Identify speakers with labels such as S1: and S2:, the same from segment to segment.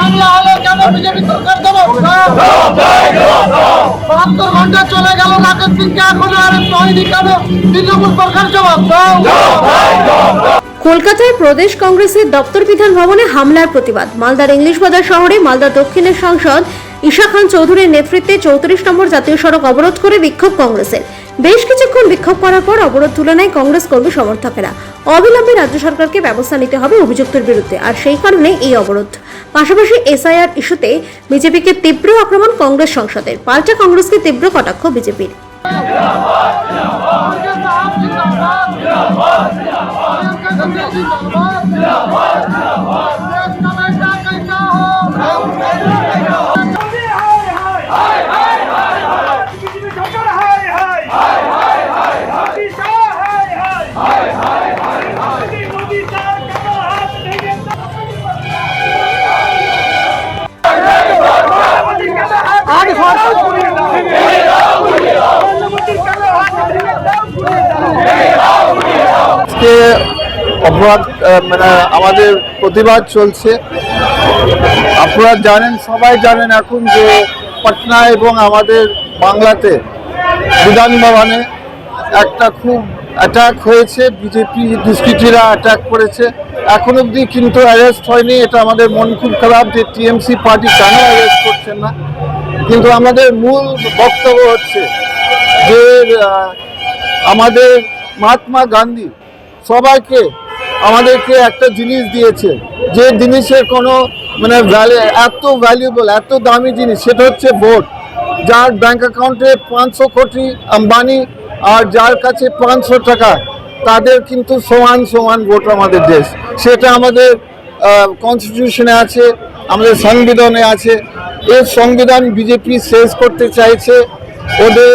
S1: হামলা হলো কেন বিজেপি সরকার বাহাত্তর ঘণ্টা চলে গেল রাকেশ সিংকে এখনও কেন তৃণমূল সরকার
S2: কলকাতায় প্রদেশ কংগ্রেসের দপ্তর বিধান ভবনে হামলার প্রতিবাদ। মালদার ইংলিশ বাজার শহরে মালদা দক্ষিণের সাংসদ ঈশা খান চৌধুরীর নেতৃত্বে চৌত্রিশ নম্বর জাতীয় সড়ক অবরোধ করে বিক্ষোভ কংগ্রেসের বেশ কিছুক্ষণ বিক্ষোভ করার পর অবরোধ তুলে নেয় কংগ্রেস কর্মী সমর্থকেরা অবিলম্বে রাজ্য সরকারকে ব্যবস্থা নিতে হবে অভিযুক্তের বিরুদ্ধে আর সেই কারণে এই অবরোধ পাশাপাশি এসআইআর ইস্যুতে বিজেপিকে তীব্র আক্রমণ কংগ্রেস সংসদের পাল্টা কংগ্রেসকে তীব্র কটাক্ষ বিজেপির
S3: আজকে অপরাধ মানে আমাদের প্রতিবাদ চলছে। আপনারা জানেন, সবাই জানেন এখন যে পাটনা এবং আমাদের বাংলাতে বিধান ভবনে একটা খুব অ্যাটাক হয়েছে, বিজেপি দুষ্কৃতীরা অ্যাটাক করেছে। এখন অবধি কিন্তু অ্যারেস্ট হয়নি, এটা আমাদের মন খুব খারাপ যে টিএমসি পার্টি কেন অ্যারেস্ট করছেন না। কিন্তু আমাদের মূল বক্তব্য হচ্ছে যে আমাদের মহাত্মা গান্ধী সবাইকে আমাদেরকে একটা জিনিস দিয়েছে, যে জিনিসের কোনো মানে ভ্যালু এত ভ্যালুয়েবল এত দামি জিনিস, সেটা হচ্ছে ভোট যার ব্যাংক অ্যাকাউন্টে পাঁচশো কোটি আম্বানি আর যার কাছে পাঁচশো টাকা, তাদের কিন্তু সমান সমান ভোট আমাদের দেশ। সেটা আমাদের কনস্টিটিউশনে আছে, আমাদের সংবিধানে আছে। এর সংবিধান বিজেপি শেষ করতে চাইছে, ওদের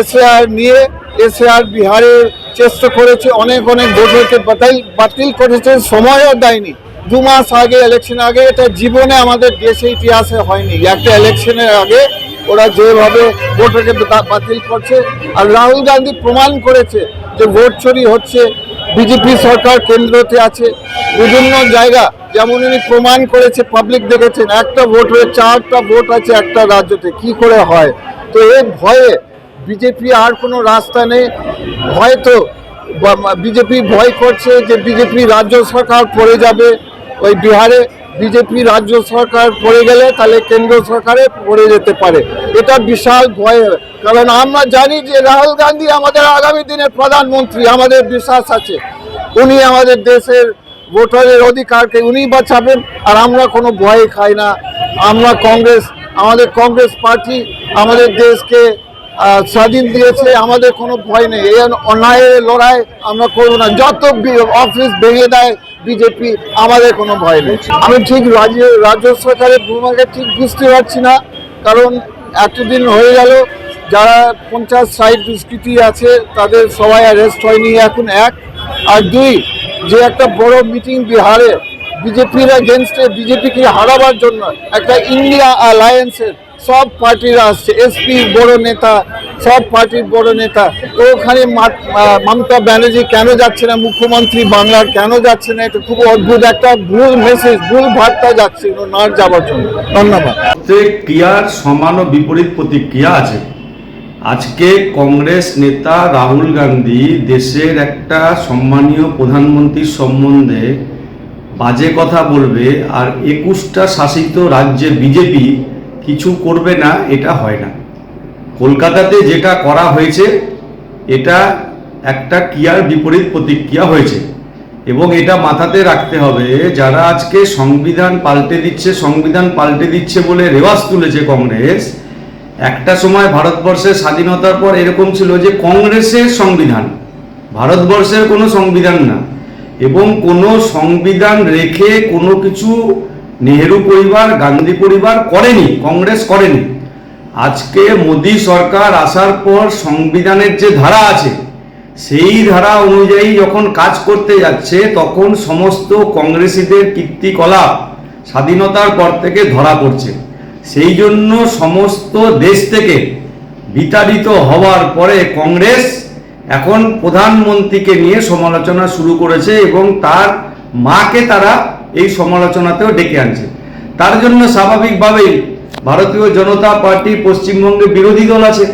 S3: এসআর নিয়ে এসআর বিহারের চেষ্টা করেছে, অনেক অনেক ভোটারকে বাতিল বাতিল করেছে, সময়ও দেয়নি। দু মাস আগে ইলেকশন আগে এটা জীবনে আমাদের দেশে ইতিহাসে হয়নি। একটা ইলেকশনের আগে ওরা যেভাবে ভোটারকে বা- বাতিল করছে, আর রাহুল গান্ধী প্রমাণ করেছে যে ভোট চুরি হচ্ছে, বিজেপি সরকার কেন্দ্রতে আছে। বিভিন্ন জায়গা, যেমন উনি প্রমাণ করেছে পাবলিক দেখেছেন, একটা ভোট হয়ে চারটা ভোট আছে একটা রাজ্যতে, কি করে হয়? তো এই ভয়ে বিজেপি আর কোনো রাস্তা নেই। হয়তো বিজেপি ভয় করছে যে বিজেপি রাজ্য সরকার পড়ে যাবে। ওই বিহারে বিজেপি রাজ্য সরকার পড়ে গেলে তাহলে কেন্দ্র সরকারে পড়ে যেতে পারে। এটা বিশাল ভয়। কারণ আমরা জানি যে রাহুল গান্ধী আমাদের আগামী দিনের প্রধানমন্ত্রী, আমাদের বিশ্বাস আছে। উনি আমাদের দেশের ভোটারের অধিকারকে উনি বাঁচাবেন আর আমরা কোনো ভয় খাই না। আমরা কংগ্রেস, আমাদের কংগ্রেস পার্টি আমাদের দেশকে স্বাধীন দিয়েছে, আমাদের কোনো ভয় নেই। এই অন্যায়ের লড়াই আমরা করব না। যত অফিস ভেঙে দেয় বিজেপি আমাদের কোনো ভয় নেই। আমি ঠিক রাজ্য রাজ্য সরকারের ভূমিকা ঠিক বুঝতে পারছি না, কারণ এতদিন হয়ে গেল, যারা পঞ্চাশ, ষাট দুষ্কৃতি আছে, তাদের সবাই অ্যারেস্ট হয়নি, এখন এক। আর দুই, যে একটা বড় মিটিং বিহারে বিজেপির এগেনস্টে বিজেপিকে হারাবার জন্য একটা ইন্ডিয়া অ্যালায়েন্সের সব পার্টিরা আসছে, এসপি, বড় নেতা, সব পার্টির বড় নেতা। তো ওখানে মমতা ব্যানার্জি কেন যাচ্ছে না? মুখ্যমন্ত্রী বাংলার কেন যাচ্ছে না? এটা খুব অদ্ভুত একটা ভুল মেসেজ ভুল বার্তা যাচ্ছে না যাওয়ার জন্য। ধন্যবাদ।
S4: ক্রিয়ার সমান ও বিপরীত প্রতিক্রিয়া আছে, আজকে কংগ্রেস নেতা রাহুল গান্ধী দেশের একটা সম্মানীয় প্রধানমন্ত্রীর সম্বন্ধে বাজে কথা বলবে আর একুশটা শাসিত রাজ্যে বিজেপি কিছু করবে না, এটা হয় না। কলকাতাতে যেটা করা হয়েছে, এটা একটা ক্রিয়ার বিপরীত প্রতিক্রিয়া হয়েছে। এবং এটা মাথাতে রাখতে হবে, যারা আজকে সংবিধান পাল্টে দিচ্ছে, সংবিধান পাল্টে দিচ্ছে বলে রেওয়াজ তুলেছে কংগ্রেস, একটা সময় ভারতবর্ষের স্বাধীনতার পর এরকম ছিল যে কংগ্রেসের সংবিধান, ভারতবর্ষের কোনো সংবিধান না। এবং কোনো সংবিধান রেখে কোনো কিছু নেহেরু পরিবার, গান্ধী পরিবার করেনি, কংগ্রেস করেনি। আজকে মোদী সরকার আসার পর সংবিধানের যে ধারা আছে, সেই ধারা অনুযায়ী যখন কাজ করতে যাচ্ছে, তখন সমস্ত কংগ্রেসীদের কীর্তিকলাপ স্বাধীনতার পর থেকে ধরা পড়ছে। সেই জন্য সমস্ত দেশ থেকে বিতাড়িত হওয়ার পরে কংগ্রেস এখন প্রধানমন্ত্রীকে নিয়ে সমালোচনা শুরু করেছে এবং তার মাকে তারা এই সমালোচনাতেও ডেকে আনছে। তার জন্য স্বাভাবিকভাবেই ভারতীয় জনতা পার্টি পশ্চিমবঙ্গে বিরোধী দল আছে।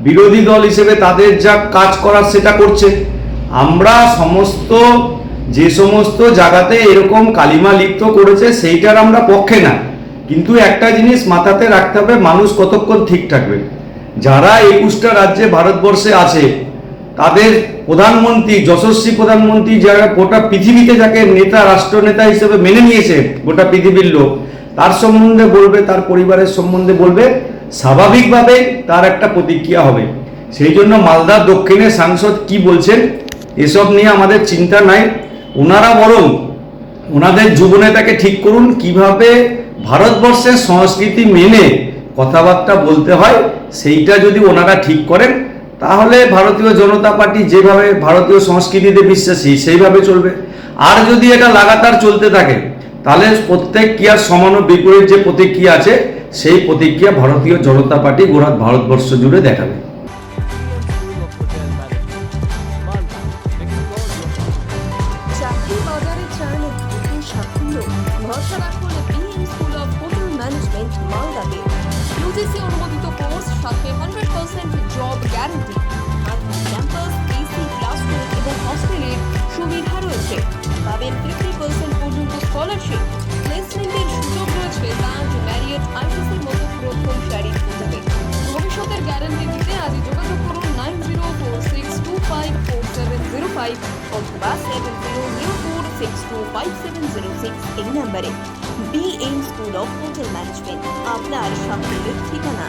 S4: বিরোধী দল হিসেবে তাদের যা কাজ করার সেটা করছে। আমরা সমস্ত, যে সমস্ত জায়গাতে এরকম কালিমা লিপ্ত করেছে, সেইটার আমরা পক্ষে না। কিন্তু একটা জিনিস মাথাতে রাখতে হবে, মানুষ কতক্ষণ ঠিক থাকবে? যারা একুশটা রাজ্যে ভারতবর্ষে আছে তাদের প্রধানমন্ত্রী, যশস্বী প্রধানমন্ত্রী যারা গোটা পৃথিবীতে যাকে নেতা, রাষ্ট্রনেতা হিসেবে মেনে নিয়েছে গোটা পৃথিবীর লোক, তার সম্বন্ধে বলবে, তার পরিবারের সম্বন্ধে বলবে, স্বাভাবিকভাবে তার একটা প্রতিক্রিয়া হবে। সেই জন্য মালদা দক্ষিণের সাংসদ কি বলছেন, এসব নিয়ে আমাদের চিন্তা নাই। ওনারা বরং ওনাদের যুবনেতাকে ঠিক করুন, কীভাবে ভারতবর্ষের সংস্কৃতি মেনে কথাবার্তা বলতে হয়, সেইটা যদি ওনারা ঠিক করেন তাহলে ভারতীয় জনতা পার্টি যেভাবে ভারতীয় সংস্কৃতিতে বিশ্বাসী, সেইভাবে চলবে। আর যদি এটা লাগাতার চলতে থাকে, তাহলে প্রত্যেক ক্রিয়ার সমান বিপরীত যে প্রতিক্রিয়া আছে, সেই প্রতিক্রিয়া ভারতীয় জনতা পার্টি গোড়া ভারতবর্ষ জুড়ে দেখাবে।
S5: সাথে hundred percent job guarantee campus AC classroom এবং হস্টেলের সুবিধা রয়েছে। পাবেন ফিফটি পার্সেন্ট পর্যন্ত স্কলারশিপ প্লেসমেন্টের সুযোগ রয়েছে তাজ ম্যারিয়েট আইটিসির মতো প্রথম সারির হোটেলে ভবিষ্যতের গ্যারান্টি দিতে আজই যোগাযোগ করুন nine zero four six two five four seven zero five অথবা seven zero zero four six two five seven zero six এই নাম্বারে। B M school of hotel management আপনার সাফল্যের ঠিকানা।